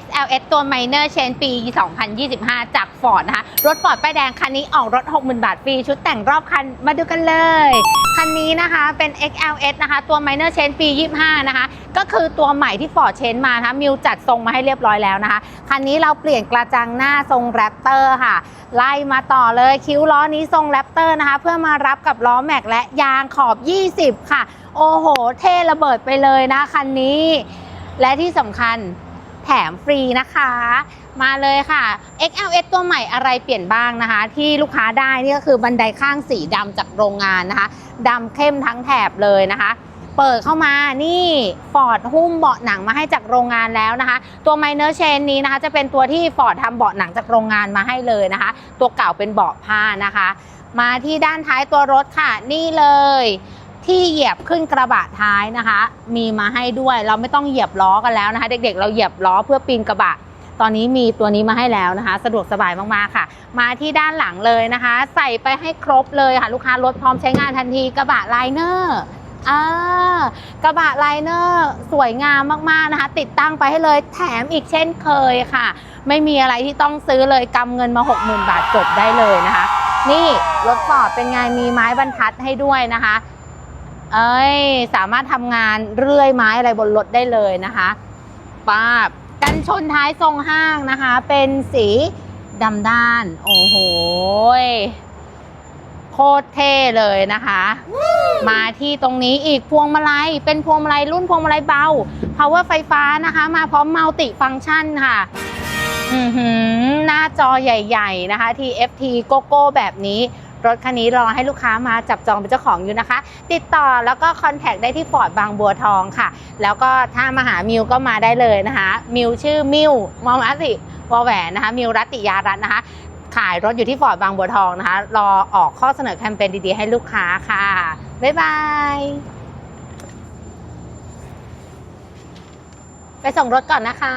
XLS ตัว Minor Change ปี 2025 จาก Ford นะคะ รถ Ford ป้ายแดง คันนี้ออกรถ 60,000 บาทฟรี ชุดแต่งรอบคัน มาดูกันเลย คันนี้นะคะเป็น XLS นะคะ ตัว Minor Change ปี 25 นะคะ ก็คือตัวใหม่ที่ Ford Change มานะคะ มิวจัดทรงมาให้เรียบร้อยแล้วนะคะ คันนี้เราเปลี่ยนกระจังหน้าทรงแรปเตอร์ค่ะ ไล่มาต่อเลยคิ้วล้อนี้ทรงแรปเตอร์นะคะ เพื่อมารับกับล้อแม็กและยางขอบ 20 ค่ะ โอ้โห เท่ระเบิดไปเลยนะคันนี้และที่สำคัญ มฟรีนะคะ มาเลยค่ะ XLS ตัวใหม่อะไรเปลี่ยนบ้างนะคะ ที่ลูกค้าได้นี่ก็คือบันไดข้างสีดำจากโรงงานนะคะดำเข้มทั้งแถบเลยนะคะเปิดเข้ามานี่ฟอร์ดหุ้มเบาะหนังมาให้จากโรงงานแล้วนะคะ ตัว Minor Chain นี้นะคะ จะเป็นตัวที่ฟอร์ดทำเบาะหนังจากโรงงานมาให้เลยนะคะ ตัวเก่าเป็นเบาะผ้านะคะ มาที่ด้านท้ายตัวรถค่ะ นี่เลย ที่เหยียบขึ้นกระบะท้ายนะคะ มีมาให้ด้วยเราไม่ต้องเหยียบล้อกันแล้วนะคะ เด็กๆ เราเหยียบล้อเพื่อปีนกระบะ ตอนนี้มีตัวนี้มาให้แล้วนะคะ สะดวกสบายมากๆค่ะ มาที่ด้านหลังเลยนะคะ ใส่ไปให้ครบเลยค่ะ ลูกค้ารถพร้อมใช้งานทันทีกระบะไลเนอร์อ่ากระบะไลเนอร์สวยงามมากๆนะคะ ติดตั้งไปให้เลยแถมอีกเช่นเคยค่ะ ไม่มีอะไรที่ต้องซื้อเลยกำเงินมา 60,000 บาทจบได้เลยนะคะ นี่รถฟอร์ดเป็นไงมีไม้บรรทัดให้ด้วยนะคะ เอ้ยสามารถทำงานเรื่อยไม้อะไรบนรถได้เลยนะคะป้าบกันชนท้ายทรงห้างนะคะ เป็นสีดำด้าน โอ้โหโคตรเท่เลยนะคะ มาที่ตรงนี้อีกพวงมาลัย เป็นพวงมาลัยรุ่นพวงมาลัยเบา power ไฟฟ้านะคะ มาพร้อมมัลติฟัง c t ชันค่ะหือหน้าจอใหญ่ ๆ นะคะ TFT โกโก้แบบนี้ รถคันนี้รอให้ลูกค้ามาจับจองเป็นเจ้าของอยู่นะคะ ติดต่อแล้วก็คอนแทคได้ที่ฟอร์ดบางบัวทองค่ะ แล้วก็ถ้ามาหามิวก็มาได้เลยนะคะ มิวชื่อมิวมอมัสิวอแหวนนะคะ มิวรัตติยารัตน์นะคะ ขายรถอยู่ที่ฟอร์ดบางบัวทองนะคะ รอออกข้อเสนอแคมเปญดีๆ ให้ลูกค้าค่ะ บ๊ายบายไปส่งรถก่อนนะคะ